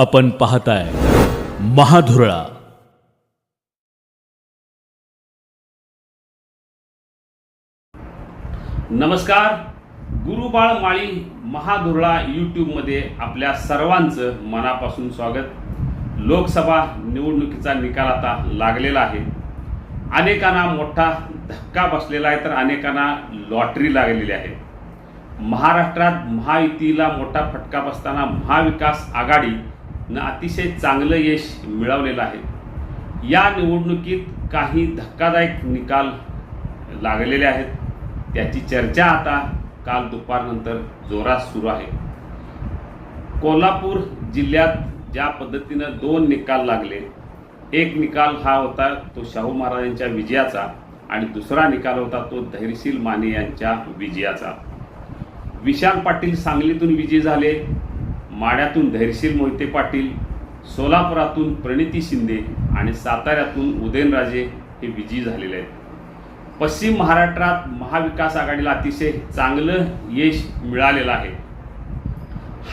आपण पाहताय महाधुरळा. नमस्कार. गुरुबाळ माळी महाधुरळा यूट्यूबमध्ये आपल्या सर्वांचं मनापासून स्वागत. लोकसभा निवडणुकीचा निकाल आता लागलेला आहे. अनेकांना मोठा धक्का बसलेला आहे तर अनेकांना लॉटरी लागलेली आहे. महाराष्ट्रात महायुतीला मोठा फटका बसताना महाविकास आघाडी न अतिशय चांगलं यश मिळवलेलं आहे. या निवडणुकीत काही धक्कादायक निकाल लागलेले आहेत. त्याची चर्चा आता काल दुपारनंतर जोरात सुरू आहे. कोल्हापूर जिल्ह्यात ज्या पद्धतीनं दोन निकाल लागले एक निकाल हा होता तो शाहू महाराजांच्या विजयाचा आणि दुसरा निकाल होता तो धैर्यशील माने यांच्या विजयाचा. विशाल पाटील सांगलीतून विजयी झाले. माड्यातून धैर्यशील मोहिते पाटील सोलापुरातून प्रणिती शिंदे आणि साताऱ्यातून उदयनराजे हे विजयी झालेले आहेत. पश्चिम महाराष्ट्रात महाविकास आघाडीला अतिशय चांगलं यश मिळालेलं आहे.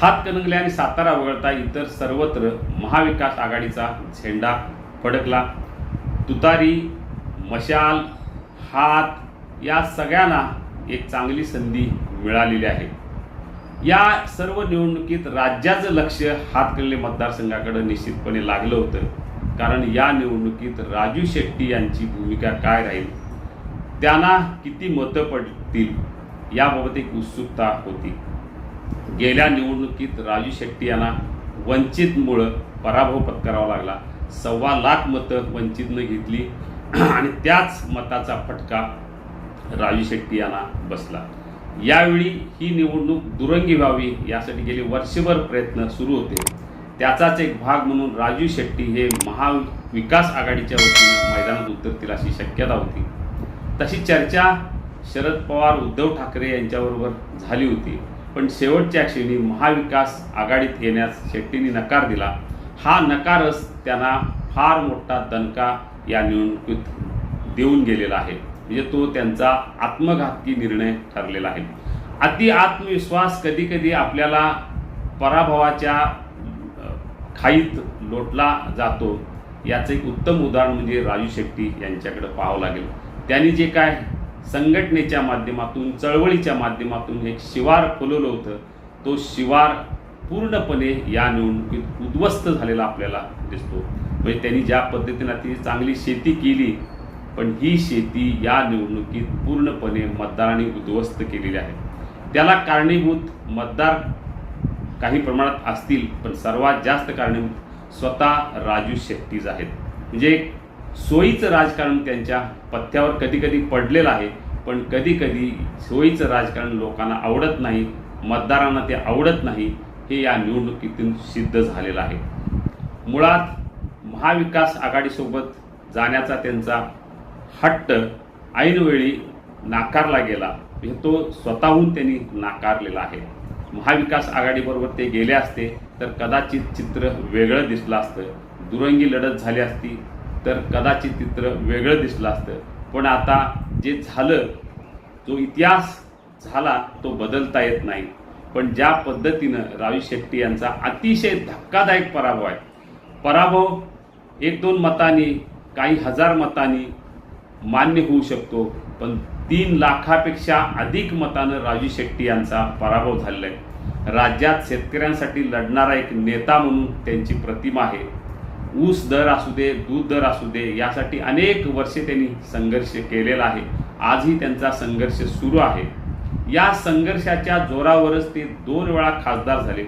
हातकणंगले आणि सातारा वगळता इतर सर्वत्र महाविकास आघाडीचा झेंडा फडकला. तुतारी मशाल हात या सगळ्यांना एक चांगली संधी मिळालेली आहे. या सर्व निवडणुकीत राज्याचं लक्ष हातकल्ले मतदारसंघाकडे निश्चितपणे लागलं होतं. कारण या निवडणुकीत राजू शेट्टी यांची भूमिका काय राहील? त्यांना किती मतं पडतील? याबाबत एक उत्सुकता होती. गेल्या निवडणुकीत राजू शेट्टी यांना वंचितमुळं पराभव पत्करावा लागला. सव्वा लाख मतं वंचितनं घेतली. आणि त्याच मताचा फटका राजू शेट्टी यांना बसला. यावेळी ही निवडणूक दुरंगी व्हावी यासाठी गेले वर्षभर प्रयत्न सुरू होते. त्याचाच एक भाग म्हणून राजू शेट्टी हे महाविकास आघाडीच्या वतीनं मैदानात उतरतील अशी शक्यता होती. तशी चर्चा शरद पवार उद्धव ठाकरे यांच्याबरोबर झाली होती. पण शेवटच्या क्षणी महाविकास आघाडीत येण्यास शेट्टींनी नकार दिला. हा नकारच त्यांना फार मोठा दणका या निवडणुकीत देऊन गेलेला आहे. म्हणजे तो त्यांचा आत्मघातकी निर्णय ठरलेला आहे. अति आत्मविश्वास कधी कधी आपल्याला पराभवाच्या खाईत लोटला जातो. याचं एक उत्तम उदाहरण म्हणजे राजू शेट्टी यांच्याकडे पाहावं लागेल. त्यांनी जे काय संघटनेच्या माध्यमातून चळवळीच्या माध्यमातून एक शिवार फुलवलं होतं तो शिवार पूर्णपणे या निवडणुकीत उद्ध्वस्त झालेला आपल्याला दिसतो. म्हणजे त्यांनी ज्या पद्धतीनं ती चांगली शेती केली पण ही शेती या निवडणुकीत पूर्णपणे मतदारांनी उद्ध्वस्त केलेली आहे. त्याला कारणीभूत मतदार काही प्रमाणात असतील पण सर्वात जास्त कारणीभूत स्वतः राजू शेट्टीज आहेत. म्हणजे सोयीचं राजकारण त्यांच्या पथ्यावर कधी कधी पडलेलं आहे पण कधी कधी सोयीचं राजकारण लोकांना आवडत नाही मतदारांना ते आवडत नाही हे या निवडणुकीतून सिद्ध झालेलं आहे. मुळात महाविकास आघाडीसोबत जाण्याचा त्यांचा हट्ट ऐनवेळी नाकारला गेला. हे तो स्वतःहून त्यांनी नाकारलेला आहे. महाविकास आघाडीबरोबर ते गेले असते तर कदाचित चित्र वेगळं दिसलं असतं. दुरंगी लढत झाली असती तर कदाचित चित्र वेगळं दिसलं असतं. पण आता जे झालं जो इतिहास झाला तो बदलता येत नाही. पण ज्या पद्धतीनं रावी शेट्टी यांचा अतिशय धक्कादायक पराभव आहे. पराभव एक दोन मतांनी काही हजार मतांनी मान्य होऊ शकतो पण तीन लाखापेक्षा अधिक मतानं राजू शेट्टी यांचा पराभव झालेला आहे. राज्यात शेतकऱ्यांसाठी लढणारा एक नेता म्हणून त्यांची प्रतिमा आहे. ऊस दर असू दे दूध दर असू दे यासाठी अनेक वर्षे त्यांनी संघर्ष केलेला आहे. आजही त्यांचा संघर्ष सुरू आहे. या संघर्षाच्या जोरावरच ते दोन वेळा खासदार झाले.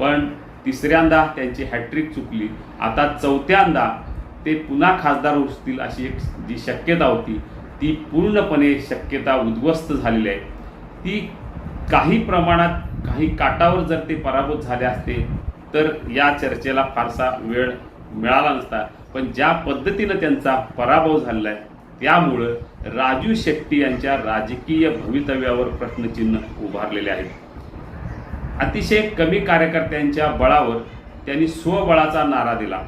पण तिसऱ्यांदा त्यांची हॅट्रिक चुकली. आता चौथ्यांदा ते पुन्हा खासदार होतील अशी एक जी शक्यता होती ती पूर्णपणे शक्यता उद्ध्वस्त झालेली आहे. ती काही प्रमाणात काही काटावर जर ते पराभूत झाले असते तर या चर्चेला फारसा वेळ मिळाला नसता. पण ज्या पद्धतीनं त्यांचा पराभव झालेला आहे त्यामुळं राजू शेट्टी यांच्या राजकीय भवितव्यावर प्रश्नचिन्ह उभारलेले आहेत. अतिशय कमी कार्यकर्त्यांच्या बळावर त्यांनी स्वबळाचा नारा दिला.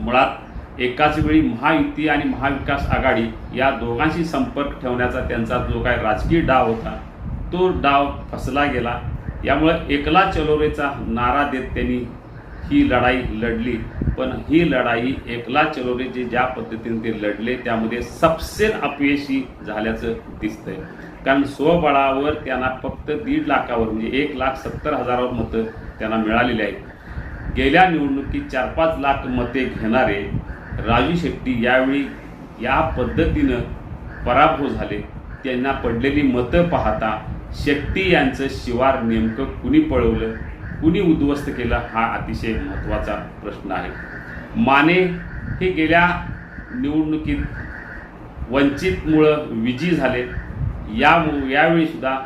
मुळात एकाच वेळी महायुती आणि महाविकास आघाडी या दोघांशी संपर्क ठेवण्याचा त्यांचा जो काय राजकीय डाव होता तो डाव फसला गेला. यामुळे एकला चलोरेचा नारा देत त्यांनी ही लढाई लढली. पण ही लढाई एकला चलोरे जे ज्या पद्धतीने ते लढले त्यामध्ये सबसेल अपयशी झाल्याचं दिसतंय. कारण स्वबळावर त्यांना फक्त दीड लाखावर म्हणजे एक लाख सत्तर हजारावर मतं त्यांना मिळालेली आहेत. गेल्या निवडणुकीत चार पाच लाख मते घेणारे राजू शेट्टी यावेळी या पद्धतीनं पराभव झाले. त्यांना पडलेली मतं पाहता शेट्टी यांचं शिवार नेमकं कुणी पळवलं कुणी उद्ध्वस्त केलं हा अतिशय महत्त्वाचा प्रश्न आहे. माने हे गेल्या निवडणुकीत वंचितमुळं विजयी झाले. या यावेळीसुद्धा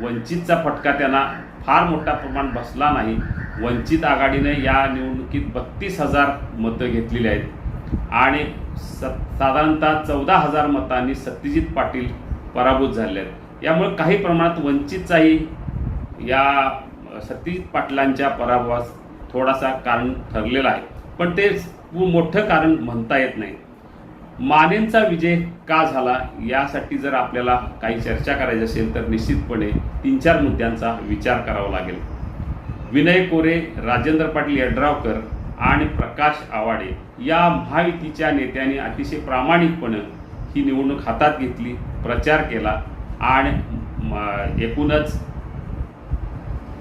वंचितचा फटका त्यांना फार मोठा प्रमाण बसला नाही. वंचित आघाडीने या निवडणुकीत बत्तीस हजार मतं घेतलेली आहेत. आणि स साधारणतः चौदा हजार मतांनी सत्यजित पाटील पराभूत झाले आहेत. यामुळे काही प्रमाणात वंचितचाही या सत्यजित पाटलांच्या पराभवास थोडासा कारण ठरलेला आहे. पण ते मोठं कारण म्हणता येत नाही. मानेंचा विजय का झाला यासाठी जर आपल्याला काही चर्चा करायची असेल तर निश्चितपणे तीन चार मुद्द्यांचा विचार करावा लागेल. विनय कोरे राजेंद्र पाटील यड्रावकर आणि प्रकाश आवाडे या महायुतीच्या नेत्यांनी अतिशय प्रामाणिकपणे ही निवडणूक हातात घेतली प्रचार केला आणि एकूणच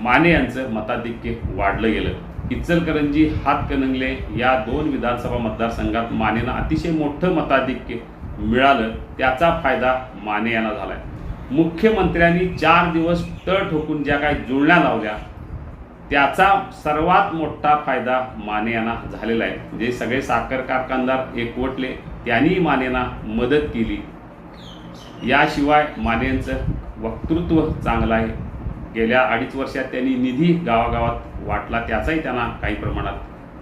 माने यांचं मताधिक्य वाढलं गेलं. इचलकरंजी हातकणंगले या दोन विधानसभा मतदारसंघात मानेनं अतिशय मोठं मताधिक्य मिळालं त्याचा फायदा माने यांना झालाय. मुख्यमंत्र्यांनी चार दिवस तळ ठोकून ज्या काही जुळण्या लावल्या त्याचा सर्वात मोठा फायदा माने यांना झालेला आहे. जे सगळे साखर कारखानदार एकवटले त्यांनी मानेना मदत केली. याशिवाय मानेंचं वक्तृत्व चांगलं आहे. गेल्या अडीच वर्षात त्यांनी निधी गावागावात वाटला त्याचाही त्यांना काही प्रमाणात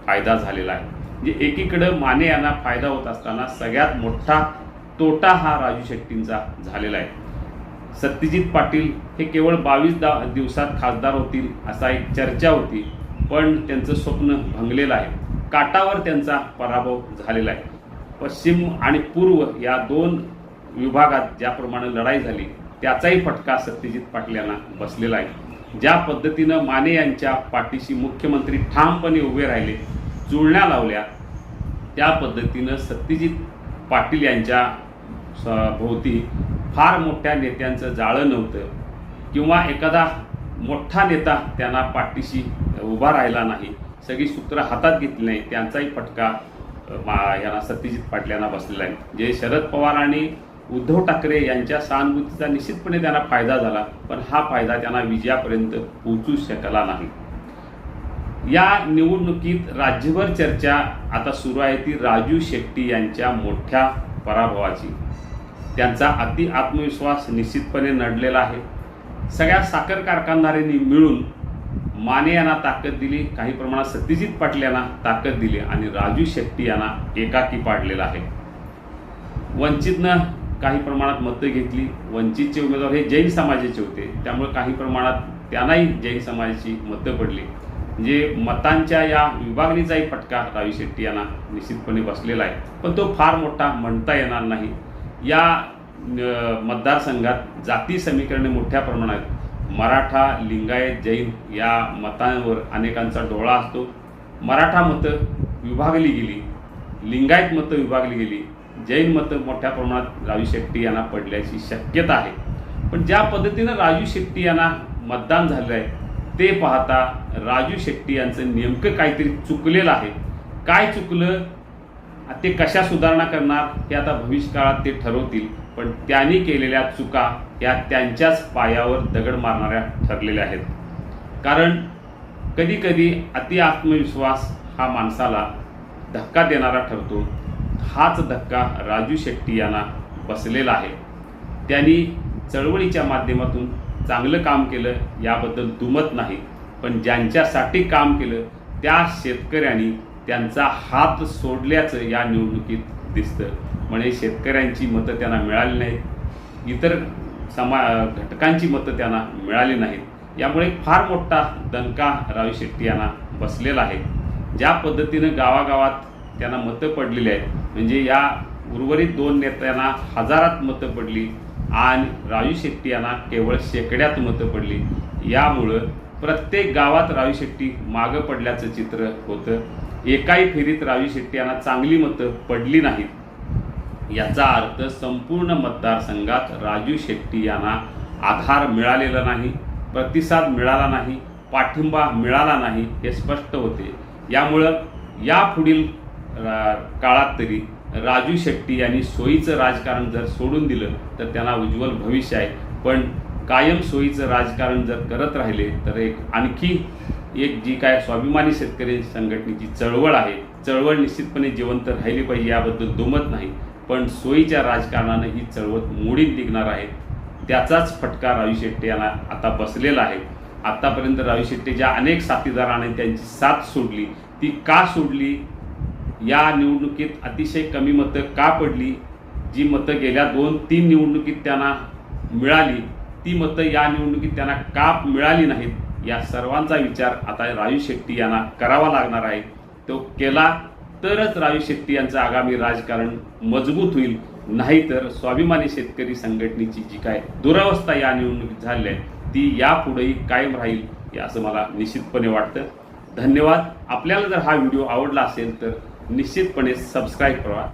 फायदा झालेला आहे. म्हणजे एकीकडं माने यांना फायदा होत असताना सगळ्यात मोठा तोटा हा राजू शेट्टींचा झालेला आहे. सत्यजित पाटील हे केवळ बावीस दा दिवसात खासदार होतील असा एक चर्चा होती पण त्यांचं स्वप्न भंगलेलं आहे. काटावर त्यांचा पराभव झालेला आहे. पश्चिम आणि पूर्व या दोन विभागात ज्याप्रमाणे लढाई झाली त्याचाही फटका सत्यजित पाटील यांना बसलेला आहे. ज्या पद्धतीनं माने यांच्या पाठीशी मुख्यमंत्री ठामपणे उभे राहिले जुळण्या लावल्या त्या पद्धतीनं सत्यजित पाटील यांच्या स- भोवती फार मोठ्या नेत्यांचं जाळं नव्हतं. किंवा एखादा मोठा नेता त्यांना पाठीशी उभा राहिला नाही. सगळी सूत्र हातात घेतली नाही. त्यांचाही फटका मा- यांना सत्यजित पाटील यांना बसलेला आहे. जे शरद पवार आणि उद्धव ठाकरे यांच्या सहानुभूतीचा निश्चितपणे त्यांना फायदा झाला पण हा फायदा त्यांना विजयापर्यंत पोहोचू शकला नाही. या निवडणुकीत राज्यभर चर्चा आता सुरू आहे ती राजू शेट्टी यांच्या मोठ्या पराभवाची. त्यांचा अति आत्मविश्वास निश्चितपणे नडलेला आहे. सगळ्या साखर कारखानदारांनी मिळून माने यांना ताकद दिली काही प्रमाणात सत्यजित पाटील यांना ताकद दिली आणि राजू शेट्टी यांना एकाकी पाडलेला आहे. वंचितनं काही प्रमाणात मतं घेतली. वंचितचे उमेदवार हे जैन समाजाचे होते. त्यामुळे काही प्रमाणात त्यांनाही जैन समाजाची मतं पडली. म्हणजे मतांच्या या विभागणीचाही फटका रावी शेट्टी यांना निश्चितपणे बसलेला आहे. पण तो फार मोठा म्हणता येणार नाही. या मतदारसंघात जाती समीकरणे मोठ्या प्रमाणात मराठा लिंगायत जैन या मतांवर अनेकांचा डोळा असतो. मराठा मतं विभागली गेली लिंगायत मतं विभागली गेली जैन मतं मोठ्या प्रमाणात राजू शेट्टी यांना पडल्याची शक्यता आहे. पण ज्या पद्धतीनं राजू शेट्टी यांना मतदान झालं आहे ते पाहता राजू शेट्टी यांचं नेमकं काहीतरी चुकलेलं आहे. काय चुकलं? ते कशा सुधारणा करणार हे आता भविष्यकाळात ते ठरवतील पण त्यांनी केलेल्या चुका या त्यांच्याच पायावर दगड मारणाऱ्या ठरलेल्या आहेत. कारण कधीकधी अति आत्मविश्वास हा माणसाला धक्का देणारा ठरतो. हाच धक्का राजू शेट्टी यांना बसलेला आहे. त्यांनी चळवळीच्या माध्यमातून चांगलं काम केलं याबद्दल दुमत नाही पण ज्यांच्यासाठी काम केलं त्या शेतकऱ्यांनी त्यांचा हात सोडल्याचं या निवडणुकीत दिसतं. म्हणजे शेतकऱ्यांची मतं त्यांना मिळाली नाहीत. इतर समा घटकांची मतं त्यांना मिळाली नाहीत. यामुळे फार मोठा दणका रावी शेट्टी यांना बसलेला आहे. ज्या पद्धतीनं गावागावात त्यांना मतं पडलेली आहेत म्हणजे या उर्वरित दोन नेत्यांना हजारात मतं पडली आणि राजू शेट्टी यांना केवळ शेकड्यात मतं पडली. यामुळं प्रत्येक गावात राजू शेट्टी मागं पडल्याचं चित्र होतं. एकाही फेरीत रावी शेट्टी यांना चांगली मतं पडली नाहीत. याचा अर्थ संपूर्ण मतदारसंघात राजू शेट्टी यांना आधार मिळालेला नाही प्रतिसाद मिळाला नाही पाठिंबा मिळाला नाही हे स्पष्ट होते. यामुळं यापुढील रा- काळात तरी राजू शेट्टी यांनी सोयीचं राजकारण जर सोडून दिलं तर त्यांना उज्ज्वल भविष्य आहे. पण कायम सोयीचं राजकारण जर करत राहिले तर एक आणखी एक जी काय स्वाभिमानी शेतकरी संघटनेची चळवळ आहे चळवळ निश्चितपणे जिवंत राहिली पाहिजे याबद्दल दुमत नाही पण सोयीच्या राजकारणानं ही चळवळ मोडीत निघणार आहे. त्याचाच फटका रावी शेट्टी यांना आता बसलेला आहे. आत्तापर्यंत रावी शेट्टी ज्या अनेक साथीदाराने त्यांची साथ सोडली ती का सोडली? या निवडणुकीत अतिशय कमी मतं का पडली? जी मतं गेल्या दोन तीन निवडणुकीत त्यांना मिळाली ती मतं या निवडणुकीत त्यांना का मिळाली नाहीत? या सर्वांचा विचार आता राजू शेट्टी यांना करावा लागणार आहे. तो केला तरच राजू शेट्टी यांचं आगामी राजकारण मजबूत होईल. नाहीतर स्वाभिमानी शेतकरी संघटनेची जी काय दुरावस्था या निवडणुकीत झाली आहे ती यापुढेही कायम राहील असं मला निश्चितपणे वाटतं. धन्यवाद. आपल्याला जर हा व्हिडिओ आवडला असेल तर निश्चितपणे सबस्क्राईब करा.